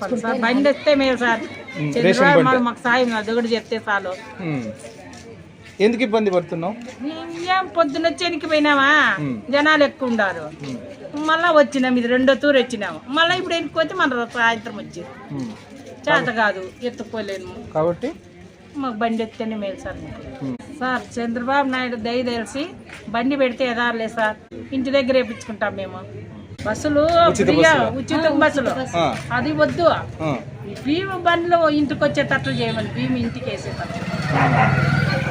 Sir బండి వస్తే మేము సార్. చంద్రబాబు. మాకు- సాయం చెప్తే చాలు. ఎందుకు ఇబ్బంది పడుతున్నావు? ఏం పొద్దున వచ్చేనికి పోయినామా ఉమ్. జనాలు ఎక్కువ ఉండారు. మళ్ళా వచ్చినాం ఇది రెండో తూరు వచ్చినాము. మళ్ళీ ఇప్పుడు ఎన్నుకోతే మన సాయంత్రం వచ్చి. ఉమ్. చేత కాదు ఎత్తుకోలేము. కాబట్టి? మాకు బండి ఎత్తేనే మేలు సార్. సార్ చంద్రబాబు నాయుడు దయ తెలిసి బండి పెడితే ఎదారులే సార్. ఇంటి దగ్గర వేపించుకుంటాం మేము. బస్సులు ఉచిత ఫ్రీగా బస్సులా? ఉచిత బస్సులు. అది వద్దు. భీము బండ్లు ఇంటికి వచ్చేటట్లు చేయమని భీము ఇంటికి వేసేటట్లు.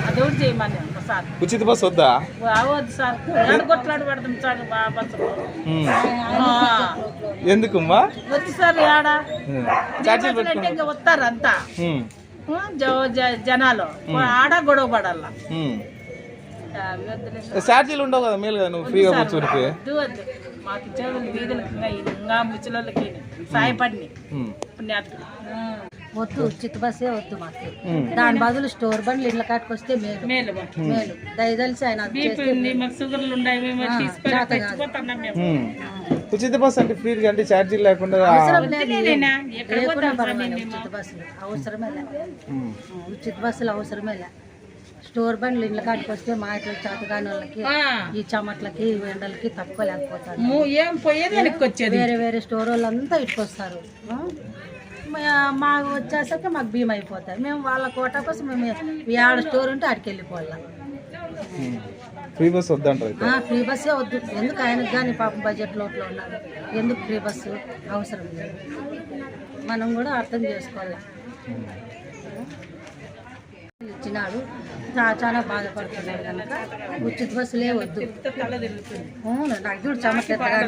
అది ఒకటి చేయమని సార్ ఉచిత బస్సు వద్దా? సార్. సార్ బస్సులు. ఎందుకమ్మా వద్దు సార్ ఏడా ఉమ్. ఫ్రీ ఛార్జీలు బస్సులు అంటే పెట్టుకున్నావు ఇంకా వస్తారు అంతా జనాలు. ఆడ గొడవ పడాలా. ఛార్జీలు ఉండవు కదా మేలు కదా నువ్వు ఫ్రీగా కూర్చోరికి వద్దు వద్దు. మాకు వీధులకు ఇంకా వద్దు ఉచిత బస్సే వద్దు మాకు. దాని బదులు స్టోర్ బండ్లు ఇళ్ళ కాటుకొస్తే మేలు. మేలు మాకు. మేలు. దయదలిసి ఆయన. ఉచిత బస్సు అంటే ఫ్రీగా అంటే ఛార్జీలు లేకుండా? ఉచిత బస్సులు. అవసరమే. ఉచిత బస్సులు అవసరమే లే. స్టోర్ బండ్లు ఇళ్ళ కాటికి వస్తే మా ఇట్లా చేతగాని వాళ్ళకి ఈ చెమట్లకి ఎండలకి తట్టుకోలేకపోతారు ము- ఏం పోయేది వేరే వేరే స్టోర్ వాళ్ళంతా ఇట్టుకొస్తారు మాకు వచ్చేసరికి మాకు భీమ్ అయిపోతాయి మేము వాళ్ళ కోట కోసం మేము ఏడ స్టోర్ ఉంటే ఆడికి వెళ్ళిపోవాలి. ఫ్రీ బస్సు వద్దంటారు ఫ్రీ బస్సే వద్దు. ఎందుకు ఆయనకు కానీ పాపం బడ్జెట్ లోపల ఉన్నారు? ఎందుకు ఫ్రీ బస్సు? అవసరం లేదు. మనం కూడా అర్థం చేసుకోవాలి. ఇచ్చినాడు. చాలా బాధపడుతున్నాడు కనుక. ఉచిత బస్సులే వద్దు. అవును, నాకు చూడు ఎత్తగా